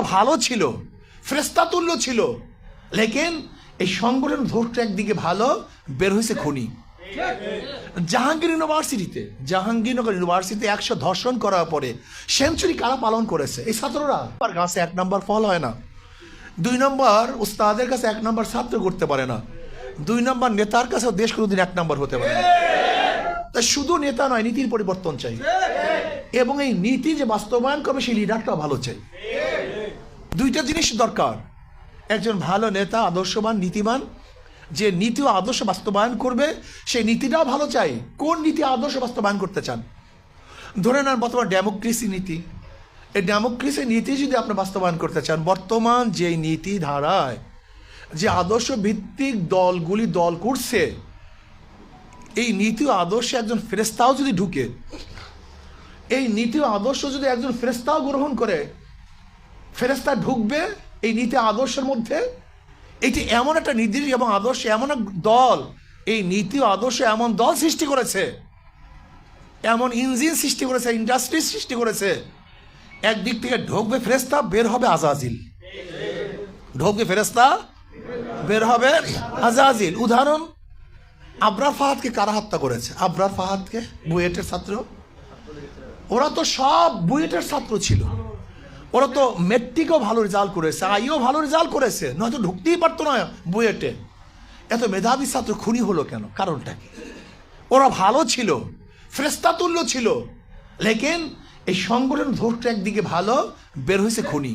ওরা ভালো ছিল ফ্রেস্তাতুল্য ছিল, লেকিন এই সংগঠন ধরতে একদিকে ভালো, বের হয়েছে খুনি। জাহাঙ্গীর ইউনিভার্সিটিতে, জাহাঙ্গীরনগর ইউনিভার্সিটিতে একশো ধর্ষণ করার পরে সেঞ্চুরি কারা পালন করেছে? এই ছাত্ররা? কাছে এক নম্বর ফল হয় না। দুই নম্বর, উস্তাদের কাছে এক নম্বর ছাত্র করতে পারে না। দুই নম্বর, নেতার কাছেও দেশ কোনোদিন এক নম্বর হতে পারে না। তা শুধু নেতা নয়, নীতির পরিবর্তন চাই। এবং এই নীতি যে বাস্তবায়ন করবে, সেই লিডারটা ভালো চাই। দুইটা জিনিস দরকার। একজন ভালো নেতা, আদর্শবান নীতিবান যে নীতি ও আদর্শ বাস্তবায়ন করবে সেই নীতিটাও ভালো চাই কোন নীতি, আদর্শ বাস্তবায়ন করতে চান? ধরে নেন বর্তমান ডেমোক্রেসি নীতি। এই ডেমোক্রেসি নীতি যদি আপনি বাস্তবায়ন করতে চান, বর্তমান যে নীতি ধারায়, যে আদর্শ ভিত্তিক দলগুলি দল করছে, এই নীতি ও আদর্শে একজন ফেরেস্তাও যদি ঢুকে, এই নীতি ও আদর্শ যদি একজন ফেরেস্তাও গ্রহণ করে ফেরেস্তা ঢুকবে এই নীতি আদর্শের মধ্যে। এটি এমন একটা নির্দেশ এবং আদর্শ, এমন এক দল। এই নীতি আদর্শ এমন দল সৃষ্টি করেছে। এমন ইঞ্জিন সৃষ্টি করেছে, ইন্ডাস্ট্রি সৃষ্টি করেছে। একদিক থেকে ঢুকবে ফেরেস্তা বের হবে আজাজিল। ঢুকবে ফেরেস্তা বের হবে আজাজিল। উদাহরণ আবরার ফাহাদকে কারা হত্যা করেছে? আবরার ফাহাদকে বুয়েটের ছাত্র। ওরা তো সব বুয়েটের ছাত্র ছিল। ওরা তো মেট্রিকও ভালো রেজাল্ট করেছে, আইও ভালো রেজাল্ট করেছে। নয়তো ঢুকতেই পারতো না বুয়েটে। এত মেধাবী ছাত্র খুনি হলো কেন? কারণটা কি? ওরা ভালো ছিল ফ্রেস্তাতুল্য ছিল, লেকিন এই সংগঠন ধরতে একদিকে ভালো, বের হয়েছে খুনি।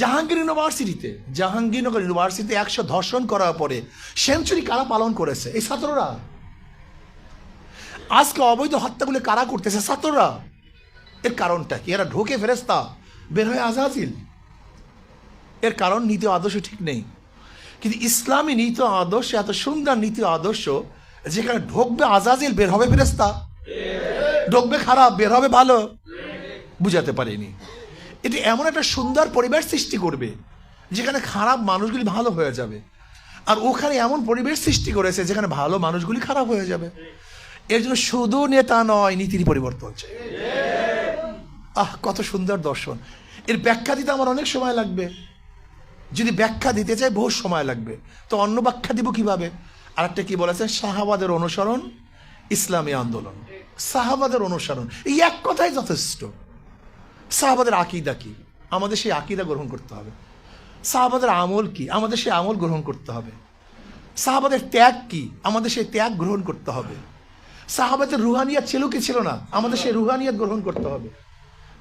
জাহাঙ্গীর ইউনিভার্সিটিতে, জাহাঙ্গীরনগর ইউনিভার্সিটিতে একশো ধর্ষণ করার পরে সেঞ্চুরি কারা পালন করেছে? এই ছাত্ররা। আজকে অবৈধ হত্যাগুলি কারা করতেছে? ছাত্ররা। এর কারণটা কি? এরা ঢোকে ফেরেস্তা বের হয়ে আজাজিল। এর কারণ নীতি আদর্শ ঠিক নেই। কিন্তু ইসলামী নীতি আদর্শ, এত সুন্দর নীতি আদর্শ, যেখানে ঢোকবে আজাজিল, বের হবে ফেরেস্তা ঢোকবে খারাপ, বের হবে ভালো। বুঝাতে পারিনি। এটি এমন একটা সুন্দর পরিবেশ সৃষ্টি করবে, যেখানে খারাপ মানুষগুলি ভালো হয়ে যাবে। আর ওখানে এমন পরিবেশ সৃষ্টি করেছে, যেখানে ভালো মানুষগুলি খারাপ হয়ে যাবে। এর জন্য শুধু নেতা নয়, নীতির পরিবর্তন চাই আহ, কত সুন্দর দর্শন। এর ব্যাখ্যা দিতে আমার অনেক সময় লাগবে। যদি ব্যাখ্যা দিতে চাই, বহু সময় লাগবে। তো অন্য ব্যাখ্যা দিব কীভাবে? আর একটা কি বলেছেন শাহাবাদের অনুসরণ, ইসলামী আন্দোলন। সাহাবাদের অনুসরণ, এই এক কথাই যথেষ্ট। সাহাবাদের আকিদা কি? আমাদের সেই আকিদা গ্রহণ করতে হবে। সাহাবাদের আমল কি? আমাদের সেই আমল গ্রহণ করতে হবে। সাহাবাদের ত্যাগ কি? আমাদের সেই ত্যাগ গ্রহণ করতে হবে। সাহাবাদের রুহানিয়াত ছিল কি ছিল না? আমাদের সেই রুহানিয়াত গ্রহণ করতে হবে।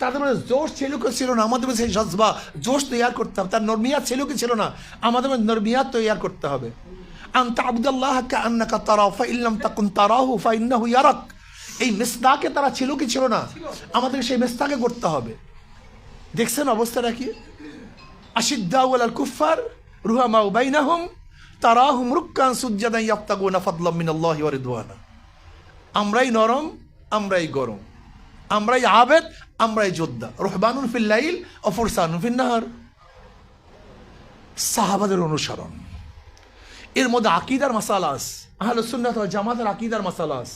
তাদের মধ্যে জোশ ছিল কি ছিল না, আমাদের সেই জজবা, জোশ তৈয়ার করতে হবে। তার নর্মিয়াত ছিল কি ছিল না, আমাদের মধ্যে নর্মিয়াত তৈয়ার করতে হবে। আন্ত আবদুল্লাহ আন্নাকা তারাও ফা ইল্লাম তাকুন তারাহু ফা ইন্নাহু ইয়ারাক। এই মেসদাকে তারা ছিল কি ছিল না, আমাদের সেই মেসদাকে করতে হবে। দেখছেন অবস্থাটা কি? আশিদ্দাউল আল কুফার রুহামা বাইনাহুম, তারাহুম রুক্কান সুজ্জাদান ইয়াফতাগুনা ফাদলাম মিনাল্লাহি ওয়া আমরাই নরম, আমরাই গরম। আমরাই আবেদ, আমরাই যোদ্ধা। রোহবানুন ফিল্লাইল ও ফুরসানুন ফিন্নাহার সাহাবাদের অনুসরণ। এর মধ্যে আকিদার মাসালাস আহ সুন্নাত ওয়াল জামাতের আকিদার মাসালাস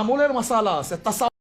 আমলের মশালাস তাসা